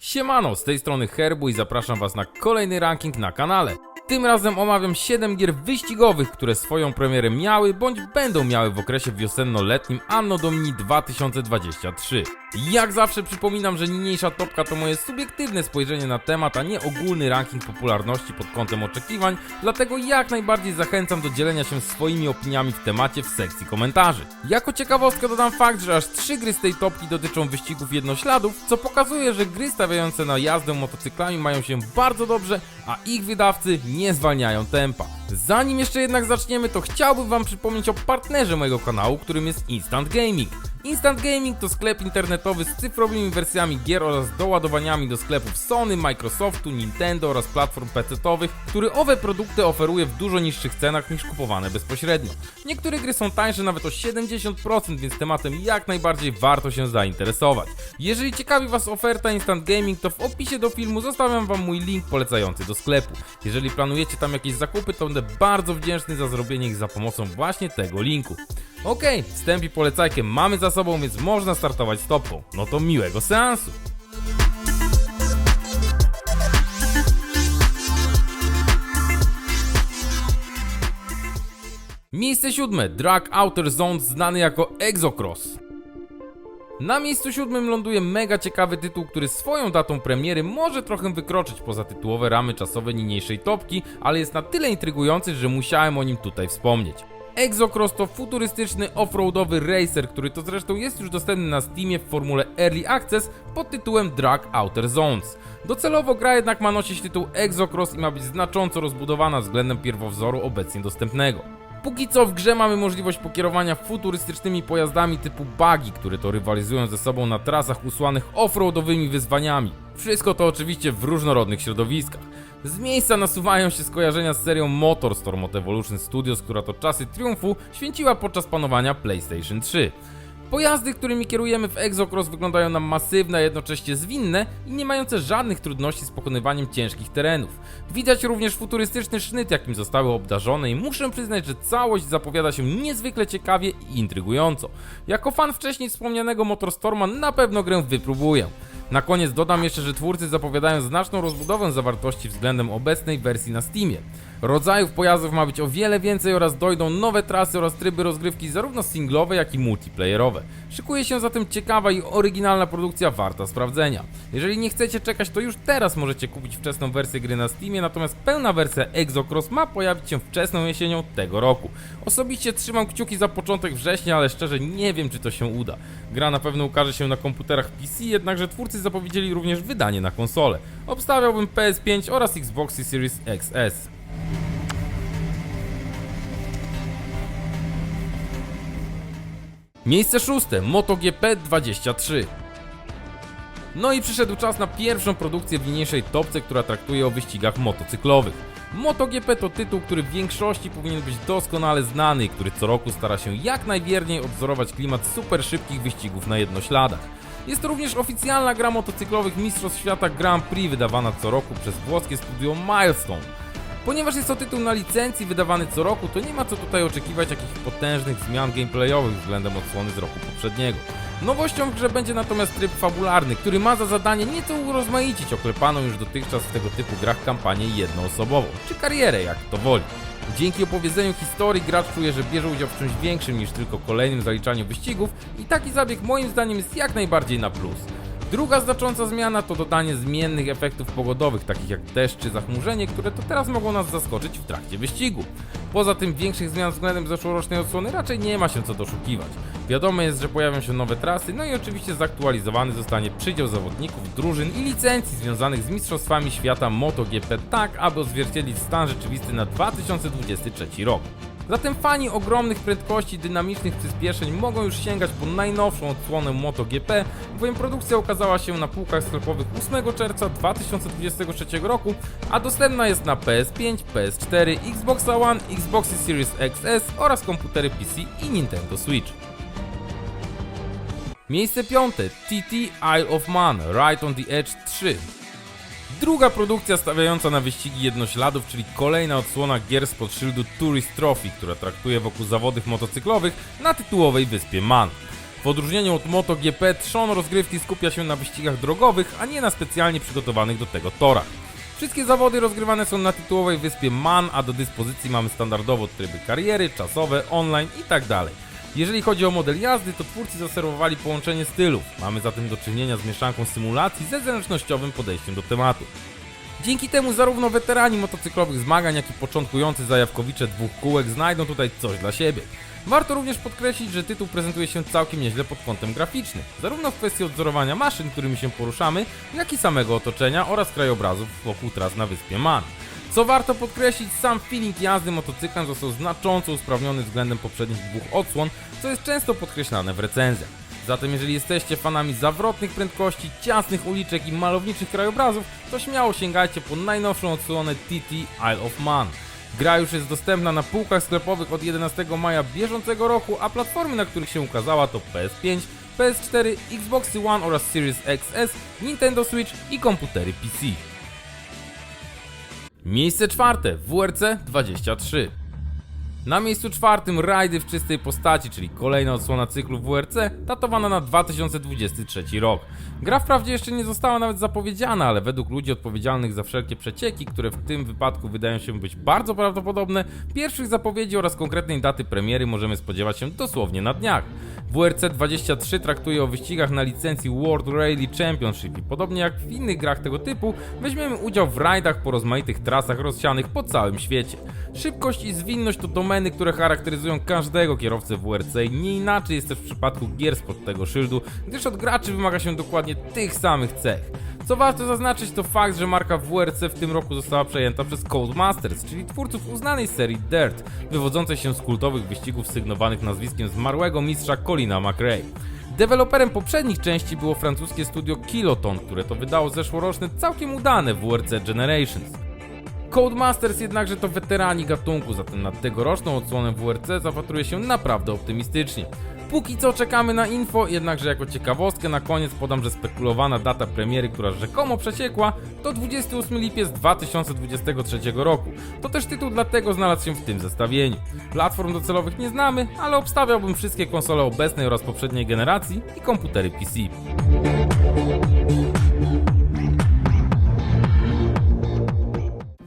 Siemano, z tej strony Herbu i zapraszam was na kolejny ranking na kanale. Tym razem omawiam 7 gier wyścigowych, które swoją premierę miały bądź będą miały w okresie wiosenno-letnim Anno Domini 2023. Jak zawsze przypominam, że niniejsza topka to moje subiektywne spojrzenie na temat, a nie ogólny ranking popularności pod kątem oczekiwań, dlatego jak najbardziej zachęcam do dzielenia się swoimi opiniami w temacie w sekcji komentarzy. Jako ciekawostkę dodam fakt, że aż 3 gry z tej topki dotyczą wyścigów jednośladów, co pokazuje, że gry stawiające na jazdę motocyklami mają się bardzo dobrze, a ich wydawcy nie zwalniają tempa. Zanim jeszcze jednak zaczniemy, to chciałbym wam przypomnieć o partnerze mojego kanału, którym jest Instant Gaming. Instant Gaming to sklep internetowy z cyfrowymi wersjami gier oraz doładowaniami do sklepów Sony, Microsoftu, Nintendo oraz platform PC-owych, który owe produkty oferuje w dużo niższych cenach niż kupowane bezpośrednio. Niektóre gry są tańsze nawet o 70%, więc tematem jak najbardziej warto się zainteresować. Jeżeli ciekawi Was oferta Instant Gaming, to w opisie do filmu zostawiam Wam mój link polecający do sklepu. Jeżeli planujecie tam jakieś zakupy, to będę bardzo wdzięczny za zrobienie ich za pomocą właśnie tego linku. Okej, wstęp i polecajkę mamy za sobą, więc można startować stopą. No to miłego seansu! Miejsce siódme, Drag Outer Zones znany jako Exocross. Na miejscu siódmym ląduje mega ciekawy tytuł, który swoją datą premiery może trochę wykroczyć poza tytułowe ramy czasowe niniejszej topki, ale jest na tyle intrygujący, że musiałem o nim tutaj wspomnieć. Exocross to futurystyczny offroadowy racer, który to zresztą jest już dostępny na Steamie w formule Early Access pod tytułem Drag Outer Zones. Docelowo gra jednak ma nosić tytuł Exocross i ma być znacząco rozbudowana względem pierwowzoru obecnie dostępnego. Póki co w grze mamy możliwość pokierowania futurystycznymi pojazdami typu buggy, które to rywalizują ze sobą na trasach usłanych offroadowymi wyzwaniami. Wszystko to oczywiście w różnorodnych środowiskach. Z miejsca nasuwają się skojarzenia z serią Motorstorm od Evolution Studios, która to czasy triumfu święciła podczas panowania PlayStation 3. Pojazdy, którymi kierujemy w Exocross wyglądają nam masywne, a jednocześnie zwinne i nie mające żadnych trudności z pokonywaniem ciężkich terenów. Widać również futurystyczny sznyt, jakim zostały obdarzone i muszę przyznać, że całość zapowiada się niezwykle ciekawie i intrygująco. Jako fan wcześniej wspomnianego Motorstorma na pewno grę wypróbuję. Na koniec dodam jeszcze, że twórcy zapowiadają znaczną rozbudowę zawartości względem obecnej wersji na Steamie. Rodzajów pojazdów ma być o wiele więcej oraz dojdą nowe trasy oraz tryby rozgrywki zarówno singlowe, jak i multiplayerowe. Szykuje się zatem ciekawa i oryginalna produkcja warta sprawdzenia. Jeżeli nie chcecie czekać, to już teraz możecie kupić wczesną wersję gry na Steamie, natomiast pełna wersja Exocross ma pojawić się wczesną jesienią tego roku. Osobiście trzymam kciuki za początek września, ale szczerze nie wiem czy to się uda. Gra na pewno ukaże się na komputerach PC, jednakże twórcy zapowiedzieli również wydanie na konsolę. Obstawiałbym PS5 oraz Xbox Series XS. Miejsce szóste MotoGP 23. No i przyszedł czas na pierwszą produkcję w niniejszej topce, która traktuje o wyścigach motocyklowych. MotoGP to tytuł, który w większości powinien być doskonale znany i który co roku stara się jak najwierniej odwzorować klimat super szybkich wyścigów na jednośladach. Jest to również oficjalna gra motocyklowych Mistrzostw Świata Grand Prix wydawana co roku przez włoskie studio Milestone. Ponieważ jest to tytuł na licencji wydawany co roku, to nie ma co tutaj oczekiwać jakichś potężnych zmian gameplayowych względem odsłony z roku poprzedniego. Nowością w grze będzie natomiast tryb fabularny, który ma za zadanie nieco urozmaicić oklepaną już dotychczas w tego typu grach kampanię jednoosobową, czy karierę jak to woli. Dzięki opowiedzeniu historii gracz czuje, że bierze udział w czymś większym niż tylko kolejnym zaliczaniu wyścigów i taki zabieg moim zdaniem jest jak najbardziej na plus. Druga znacząca zmiana to dodanie zmiennych efektów pogodowych, takich jak deszcz czy zachmurzenie, które to teraz mogą nas zaskoczyć w trakcie wyścigu. Poza tym większych zmian względem zeszłorocznej odsłony raczej nie ma się co doszukiwać. Wiadomo jest, że pojawią się nowe trasy, no i oczywiście zaktualizowany zostanie przydział zawodników, drużyn i licencji związanych z Mistrzostwami Świata MotoGP tak, aby odzwierciedlić stan rzeczywisty na 2023 rok. Zatem fani ogromnych prędkości, dynamicznych przyspieszeń mogą już sięgać po najnowszą odsłonę MotoGP, bowiem produkcja ukazała się na półkach sklepowych 8 czerwca 2023 roku, a dostępna jest na PS5, PS4, Xbox One, Xbox Series XS oraz komputery PC i Nintendo Switch. Miejsce piąte TT Isle of Man Ride on the Edge 3 Druga produkcja stawiająca na wyścigi jednośladów, czyli kolejna odsłona gier spod szyldu Tourist Trophy, która traktuje wokół zawodów motocyklowych na tytułowej wyspie Man. W odróżnieniu od MotoGP, trzon rozgrywki skupia się na wyścigach drogowych, a nie na specjalnie przygotowanych do tego torach. Wszystkie zawody rozgrywane są na tytułowej wyspie Man, a do dyspozycji mamy standardowo tryby kariery, czasowe, online itd. Jeżeli chodzi o model jazdy, to twórcy zaserwowali połączenie stylów. Mamy zatem do czynienia z mieszanką symulacji ze zręcznościowym podejściem do tematu. Dzięki temu zarówno weterani motocyklowych zmagań, jak i początkujący zajawkowicze dwóch kółek znajdą tutaj coś dla siebie. Warto również podkreślić, że tytuł prezentuje się całkiem nieźle pod kątem graficznym, zarówno w kwestii odzorowania maszyn, którymi się poruszamy, jak i samego otoczenia oraz krajobrazów wokół tras na wyspie Man. Co warto podkreślić, sam feeling jazdy motocyklem został znacząco usprawniony względem poprzednich dwóch odsłon, co jest często podkreślane w recenzjach. Zatem jeżeli jesteście fanami zawrotnych prędkości, ciasnych uliczek i malowniczych krajobrazów, to śmiało sięgajcie po najnowszą odsłonę TT Isle of Man. Gra już jest dostępna na półkach sklepowych od 11 maja bieżącego roku, a platformy, na których się ukazała to PS5, PS4, Xbox One oraz Series XS, Nintendo Switch i komputery PC. Miejsce czwarte WRC 23. Na miejscu czwartym rajdy w czystej postaci, czyli kolejna odsłona cyklu WRC, datowana na 2023 rok. Gra wprawdzie jeszcze nie została nawet zapowiedziana, ale według ludzi odpowiedzialnych za wszelkie przecieki, które w tym wypadku wydają się być bardzo prawdopodobne, pierwszych zapowiedzi oraz konkretnej daty premiery możemy spodziewać się dosłownie na dniach. WRC 23 traktuje o wyścigach na licencji World Rally Championship i podobnie jak w innych grach tego typu, weźmiemy udział w rajdach po rozmaitych trasach rozsianych po całym świecie. Szybkość i zwinność to domeny, które charakteryzują każdego kierowcę WRC nie inaczej jest też w przypadku gier spod tego szyldu, gdyż od graczy wymaga się dokładnie tych samych cech. Co warto zaznaczyć to fakt, że marka WRC w tym roku została przejęta przez Codemasters, czyli twórców uznanej serii Dirt, wywodzącej się z kultowych wyścigów sygnowanych nazwiskiem zmarłego mistrza Colina McRae. Deweloperem poprzednich części było francuskie studio Kiloton, które to wydało zeszłoroczne całkiem udane WRC Generations. Codemasters jednakże to weterani gatunku, zatem na tegoroczną odsłonę WRC zapatruje się naprawdę optymistycznie. Póki co czekamy na info, jednakże jako ciekawostkę na koniec podam, że spekulowana data premiery, która rzekomo przeciekła, to 28 lipiec 2023 roku. To też tytuł dlatego znalazł się w tym zestawieniu. Platform docelowych nie znamy, ale obstawiałbym wszystkie konsole obecnej oraz poprzedniej generacji i komputery PC.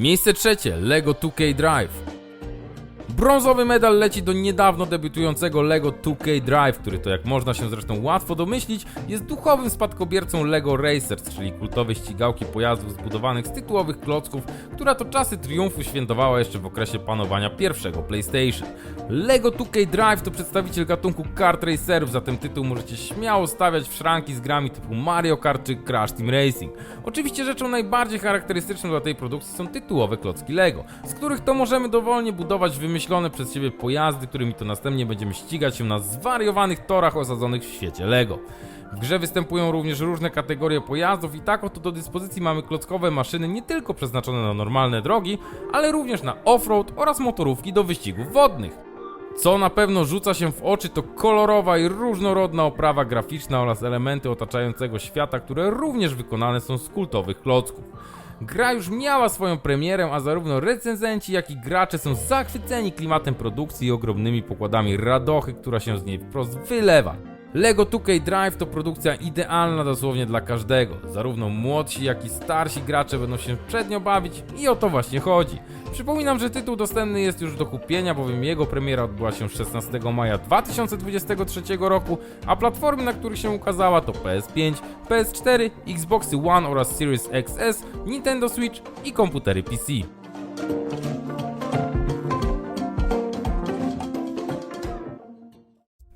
Miejsce trzecie LEGO 2K Drive. Brązowy medal leci do niedawno debiutującego LEGO 2K Drive, który to jak można się zresztą łatwo domyślić, jest duchowym spadkobiercą LEGO Racers, czyli kultowej ścigałki pojazdów zbudowanych z tytułowych klocków, która to czasy triumfu świętowała jeszcze w okresie panowania pierwszego PlayStation. LEGO 2K Drive to przedstawiciel gatunku kart racerów, zatem tytuł możecie śmiało stawiać w szranki z grami typu Mario Kart czy Crash Team Racing. Oczywiście rzeczą najbardziej charakterystyczną dla tej produkcji są tytułowe klocki LEGO, z których to możemy dowolnie budować wymyślone przez siebie pojazdy, którymi to następnie będziemy ścigać się na zwariowanych torach osadzonych w świecie LEGO. W grze występują również różne kategorie pojazdów i tak oto do dyspozycji mamy klockowe maszyny nie tylko przeznaczone na normalne drogi, ale również na offroad oraz motorówki do wyścigów wodnych. Co na pewno rzuca się w oczy to kolorowa i różnorodna oprawa graficzna oraz elementy otaczającego świata, które również wykonane są z kultowych klocków. Gra już miała swoją premierę, a zarówno recenzenci, jak i gracze są zachwyceni klimatem produkcji i ogromnymi pokładami radochy, która się z niej wprost wylewa. LEGO 2K Drive to produkcja idealna dosłownie dla każdego. Zarówno młodsi, jak i starsi gracze będą się przednio bawić i o to właśnie chodzi. Przypominam, że tytuł dostępny jest już do kupienia, bowiem jego premiera odbyła się 16 maja 2023 roku, a platformy, na których się ukazała to PS5, PS4, Xbox One oraz Series XS, Nintendo Switch i komputery PC.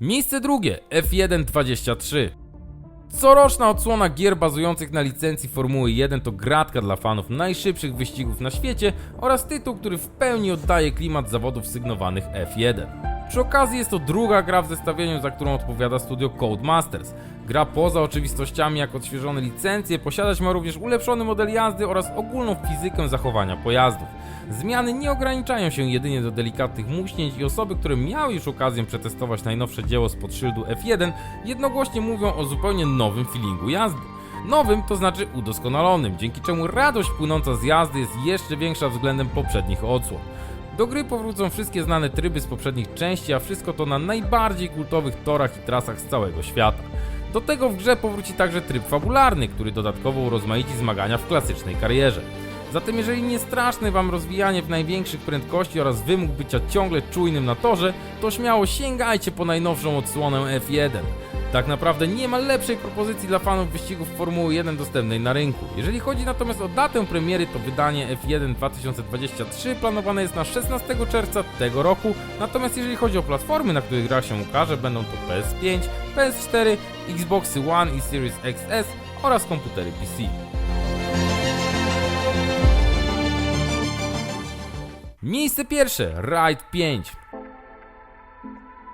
Miejsce drugie F1 23. Coroczna odsłona gier bazujących na licencji Formuły 1 to gratka dla fanów najszybszych wyścigów na świecie oraz tytuł, który w pełni oddaje klimat zawodów sygnowanych F1. Przy okazji jest to druga gra w zestawieniu, za którą odpowiada studio Codemasters. Gra poza oczywistościami jak odświeżone licencje posiadać ma również ulepszony model jazdy oraz ogólną fizykę zachowania pojazdów. Zmiany nie ograniczają się jedynie do delikatnych muśnięć i osoby, które miały już okazję przetestować najnowsze dzieło spod szyldu F1, jednogłośnie mówią o zupełnie nowym feelingu jazdy. Nowym to znaczy udoskonalonym, dzięki czemu radość płynąca z jazdy jest jeszcze większa względem poprzednich odsłon. Do gry powrócą wszystkie znane tryby z poprzednich części, a wszystko to na najbardziej kultowych torach i trasach z całego świata. Do tego w grze powróci także tryb fabularny, który dodatkowo urozmaici zmagania w klasycznej karierze. Zatem jeżeli nie straszne wam rozwijanie w największych prędkości oraz wymóg bycia ciągle czujnym na torze, to śmiało sięgajcie po najnowszą odsłonę F1. Tak naprawdę nie ma lepszej propozycji dla fanów wyścigów Formuły 1 dostępnej na rynku. Jeżeli chodzi natomiast o datę premiery, to wydanie F1 2023 planowane jest na 16 czerwca tego roku, natomiast jeżeli chodzi o platformy, na których gra się ukaże, będą to PS5, PS4, Xboxy One i Series XS oraz komputery PC. Miejsce pierwsze, Ride 5.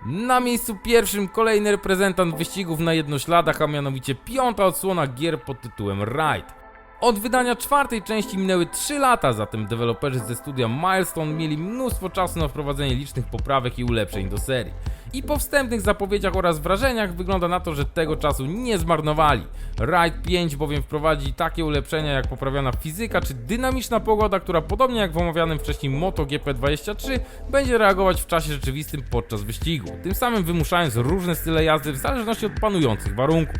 Na miejscu pierwszym kolejny reprezentant wyścigów na jednośladach, a mianowicie piąta odsłona gier pod tytułem Ride. Od wydania czwartej części minęły 3 lata, zatem deweloperzy ze studia Milestone mieli mnóstwo czasu na wprowadzenie licznych poprawek i ulepszeń do serii. I po wstępnych zapowiedziach oraz wrażeniach wygląda na to, że tego czasu nie zmarnowali. Ride 5 bowiem wprowadzi takie ulepszenia jak poprawiona fizyka czy dynamiczna pogoda, która podobnie jak w omawianym wcześniej MotoGP 23 będzie reagować w czasie rzeczywistym podczas wyścigu, tym samym wymuszając różne style jazdy w zależności od panujących warunków.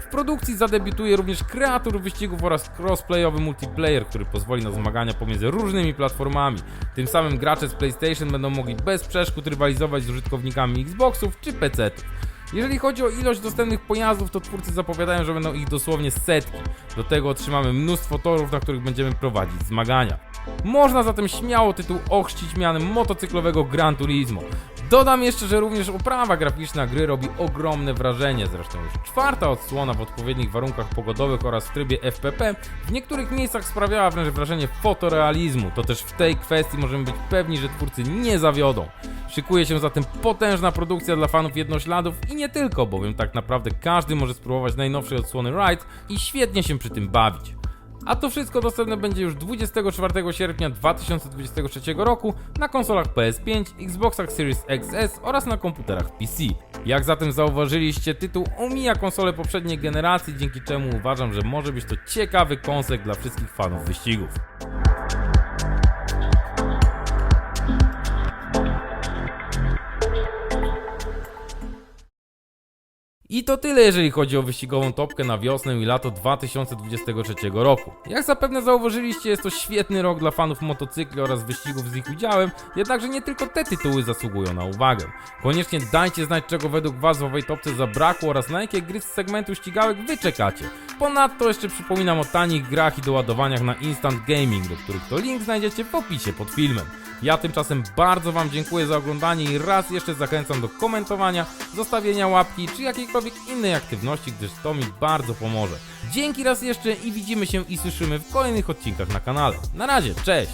W produkcji zadebiutuje również kreator wyścigów oraz crossplayowy multiplayer, który pozwoli na zmagania pomiędzy różnymi platformami. Tym samym gracze z PlayStation będą mogli bez przeszkód rywalizować z użytkownikami Xboxów czy PC-ów. Jeżeli chodzi o ilość dostępnych pojazdów, to twórcy zapowiadają, że będą ich dosłownie setki. Do tego otrzymamy mnóstwo torów, na których będziemy prowadzić zmagania. Można zatem śmiało tytuł ochrzcić mianem motocyklowego Gran Turismo. Dodam jeszcze, że również oprawa graficzna gry robi ogromne wrażenie, zresztą już czwarta odsłona w odpowiednich warunkach pogodowych oraz w trybie FPP w niektórych miejscach sprawiała wręcz wrażenie fotorealizmu. To też w tej kwestii możemy być pewni, że twórcy nie zawiodą. Szykuje się zatem potężna produkcja dla fanów jednośladów i nie tylko, bowiem tak naprawdę każdy może spróbować najnowszej odsłony Ride i świetnie się przy tym bawić. A to wszystko dostępne będzie już 24 sierpnia 2023 roku na konsolach PS5, Xboxach Series XS oraz na komputerach PC. Jak zatem zauważyliście, tytuł omija konsole poprzedniej generacji, dzięki czemu uważam, że może być to ciekawy konsek dla wszystkich fanów wyścigów. I to tyle, jeżeli chodzi o wyścigową topkę na wiosnę i lato 2023 roku. Jak zapewne zauważyliście, jest to świetny rok dla fanów motocykli oraz wyścigów z ich udziałem, jednakże nie tylko te tytuły zasługują na uwagę. Koniecznie dajcie znać, czego według Was w owej topce zabrakło oraz na jakie gry z segmentu ścigałek Wy czekacie. Ponadto jeszcze przypominam o tanich grach i doładowaniach na Instant Gaming, do których to link znajdziecie w opisie pod filmem. Ja tymczasem bardzo Wam dziękuję za oglądanie i raz jeszcze zachęcam do komentowania, zostawienia łapki czy jakiejkolwiek innej aktywności, gdyż to mi bardzo pomoże. Dzięki raz jeszcze i widzimy się i słyszymy w kolejnych odcinkach na kanale. Na razie, cześć!